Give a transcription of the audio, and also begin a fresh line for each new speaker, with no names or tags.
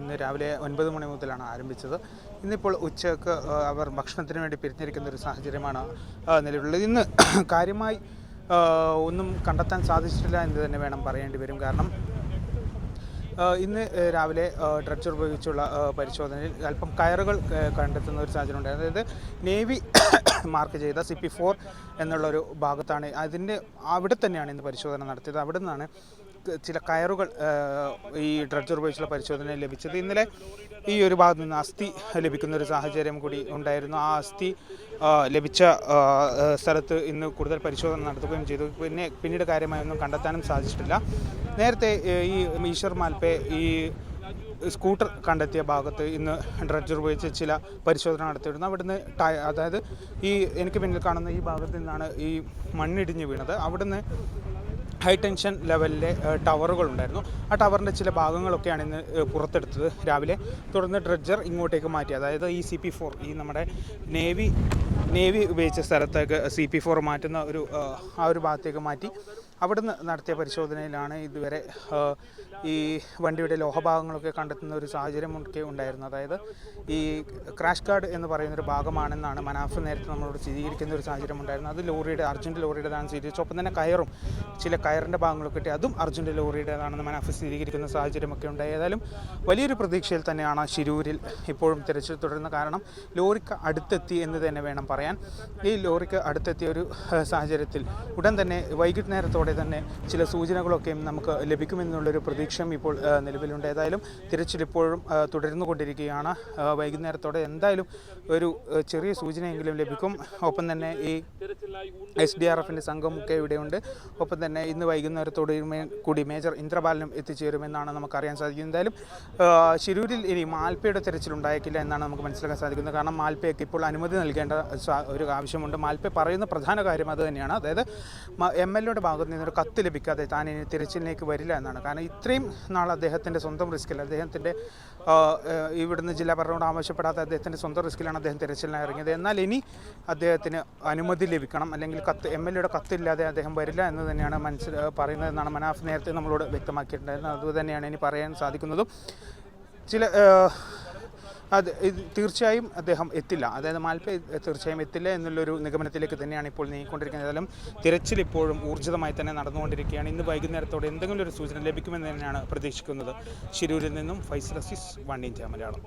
ഇന്ന് രാവിലെ ഒൻപത് മണി മുതലാണ് ആരംഭിച്ചത്. ഇന്നിപ്പോൾ ഉച്ചയ്ക്ക് അവർ ഭക്ഷണത്തിന് വേണ്ടി പിരിഞ്ഞിരിക്കുന്ന ഒരു സാഹചര്യമാണ് നിലവിലുള്ളത്. ഇന്ന് കാര്യമായി ഒന്നും കണ്ടെത്താൻ സാധിച്ചിട്ടില്ല എന്ന് തന്നെ വേണം പറയേണ്ടി വരും. കാരണം ഇന്ന് രാവിലെ ഡ്രഗ്സ് ഉപയോഗിച്ചുള്ള പരിശോധനയിൽ അല്പം കയറുകൾ കണ്ടെത്തുന്ന ഒരു സാഹചര്യം ഉണ്ടായിരുന്നു അതായത് നേവി മാർക്ക് ചെയ്ത സി പി ഫോർ എന്നുള്ളൊരു ഭാഗത്താണ് അതിന്റെ അവിടെ തന്നെയാണ് ഇന്ന് പരിശോധന നടത്തിയത്. അവിടെ നിന്നാണ് ചില കയറുകൾ ഈ ഡ്രഡ്ജർ ഉപയോഗിച്ചുള്ള പരിശോധനയിൽ ലഭിച്ചത്. ഇന്നലെ ഈ ഒരു ഭാഗത്ത് നിന്ന് അസ്ഥി ലഭിക്കുന്ന ഒരു സാഹചര്യം കൂടി ഉണ്ടായിരുന്നു. ആ അസ്ഥി ലഭിച്ച സ്ഥലത്ത് ഇന്ന് കൂടുതൽ പരിശോധന നടത്തുകയും ചെയ്തു. പിന്നെ പിന്നീട് കാര്യമായൊന്നും കണ്ടെത്താനും സാധിച്ചിട്ടില്ല. നേരത്തെ ഈ ഈശ്വർ മാൽപ്പെ ഈ സ്കൂട്ടർ കണ്ടെത്തിയ ഭാഗത്ത് ഇന്ന് ഡ്രഡ്ജർ ഉപയോഗിച്ച് ചില പരിശോധന നടത്തിയിരുന്നു. അവിടുന്ന് ടയ അതായത് ഈ എനിക്ക് പിന്നിൽ കാണുന്ന ഈ ഭാഗത്ത് നിന്നാണ് ഈ മണ്ണിടിഞ്ഞ് വീണത്. അവിടുന്ന് ഹൈ ടെൻഷൻ ലെവലിലെ ടവറുകൾ ഉണ്ടായിരുന്നു ആ ടവറിന്റെ ചില ഭാഗങ്ങളൊക്കെയാണ് ഇന്ന് പുറത്തെടുത്തത് രാവിലെ. തുടർന്ന് ഡ്രഡ്ജർ ഇങ്ങോട്ടേക്ക് മാറ്റി. അതായത് ഈ സി പി ഫോർ ഈ നമ്മുടെ നേവി നേവി ഉപയോഗിച്ച സ്ഥലത്തേക്ക് സി പി ഫോർ മാറ്റുന്ന ഒരു ആ ഒരു ഭാഗത്തേക്ക് മാറ്റി. അവിടുന്ന് നടത്തിയ പരിശോധനയിലാണ് ഇതുവരെ ഈ വണ്ടിയുടെ ലോഹഭാഗങ്ങളൊക്കെ കണ്ടെത്തുന്ന ഒരു സാഹചര്യമൊക്കെ ഉണ്ടായിരുന്നത്. അതായത് ഈ ക്രാഷ് കാർഡ് എന്ന് പറയുന്ന ഒരു ഭാഗമാണെന്നാണ് മനാഫ് നേരത്തെ നമ്മളോട് സ്ഥിരീകരിക്കുന്ന ഒരു സാഹചര്യം ഉണ്ടായിരുന്നു അത് ലോറിയുടെ അർജന്റ് ലോറിയുടേതാണ് സ്ഥിരീകരിച്ചു ഒപ്പം തന്നെ കയറും ചില കയറിന്റെ ഭാഗങ്ങളൊക്കെ കിട്ടി. അതും അർജന്റ് ലോറിയുടേതാണെന്ന് മനാഫ് സ്ഥിരീകരിക്കുന്ന സാഹചര്യമൊക്കെ ഉണ്ടായി. ഏതായാലും വലിയൊരു പ്രതീക്ഷയിൽ തന്നെയാണ് ശിരൂരിൽ ഇപ്പോഴും തിരച്ചിൽ തുടരുന്ന കാരണം ലോറിക്ക് അടുത്തെത്തി എന്ന് തന്നെ വേണം പറയാൻ. ഈ ലോറിക്ക് അടുത്തെത്തിയ ഒരു സാഹചര്യത്തിൽ ഉടൻ തന്നെ വൈകിട്ട് തന്നെ ചില സൂചനകളൊക്കെയും നമുക്ക് ലഭിക്കുമെന്നുള്ളൊരു പ്രതീക്ഷയും ഇപ്പോൾ നിലവിലുണ്ട്. ഏതായാലും തിരച്ചിൽ ഇപ്പോഴും തുടർന്നു കൊണ്ടിരിക്കുകയാണ് വൈകുന്നേരത്തോടെ എന്തായാലും ഒരു ചെറിയ സൂചനയെങ്കിലും ലഭിക്കും. ഒപ്പം തന്നെ ഈ എസ് ഡി ആർ എഫിന്റെ സംഘമൊക്കെ ഇവിടെയുണ്ട്. ഒപ്പം തന്നെ ഇന്ന് വൈകുന്നേരത്തോട് കൂടി മേജർ ഇന്ദ്രബാലനും എത്തിച്ചേരുമെന്നാണ് നമുക്കറിയാൻ സാധിക്കുന്നത് എന്തായാലും ശിരൂരിൽ ഇനി മാൽപ്പയുടെ തെരച്ചിലുണ്ടായേക്കില്ല എന്നാണ് നമുക്ക് മനസ്സിലാക്കാൻ സാധിക്കുന്നത്. കാരണം മാൽപ്പയ്ക്ക് ഇപ്പോൾ അനുമതി നൽകേണ്ട ഒരു ആവശ്യമുണ്ട്. മാൽപ്പ പറയുന്ന പ്രധാന കാര്യം അത് തന്നെയാണ്. അതായത് എം എൽ എയുടെ ഭാഗത്ത് നിന്നൊരു കത്ത് ലഭിക്കാതെ താൻ ഇനി തിരച്ചിലിലേക്ക് വരില്ല എന്നാണ്. കാരണം ഇത്രയും നാൾ അദ്ദേഹത്തിന്റെ സ്വന്തം റിസ്കിൽ അദ്ദേഹത്തിന്റെ ഇവിടുന്ന് ജില്ലാ ഭരണകൂടം ആവശ്യപ്പെടാത്ത അദ്ദേഹത്തിന്റെ സ്വന്തം റിസ്കിലാണ് അദ്ദേഹം തിരച്ചിലിനായി ഇറങ്ങിയത്. എന്നാൽ ഇനി അദ്ദേഹത്തിന് അനുമതി ലഭിക്കണം അല്ലെങ്കിൽ കത്ത് എം എൽ എയുടെ കത്തില്ലാതെ അദ്ദേഹം വരില്ല എന്ന് തന്നെയാണ് മനസ്സിൽ പറയുന്നതെന്നാണ് മനാഫ് നേരത്തെ നമ്മളോട് വ്യക്തമാക്കിയിട്ടുണ്ടായിരുന്നത്. അതുതന്നെയാണ് ഇനി പറയാൻ സാധിക്കുന്നതും. ചില അത് തീർച്ചയായും അദ്ദേഹം എത്തില്ല. അതായത് മാൽപ്പ തീർച്ചയായും എത്തില്ല എന്നുള്ളൊരു നിഗമനത്തിലേക്ക് തന്നെയാണ് ഇപ്പോൾ നീങ്ങിക്കൊണ്ടിരിക്കുന്നത്. ഏതായാലും തിരച്ചിൽ ഇപ്പോഴും ഊർജിതമായി തന്നെ നടന്നുകൊണ്ടിരിക്കുകയാണ്. ഇന്ന് വൈകുന്നേരത്തോടെ എന്തെങ്കിലും ഒരു സൂചന ലഭിക്കുമെന്ന് തന്നെയാണ് പ്രതീക്ഷിക്കുന്നത്. ശിരൂരിൽ നിന്നും ഫൈസൽ അസീസ് വൺ ഇന്ത്യ മലയാളം.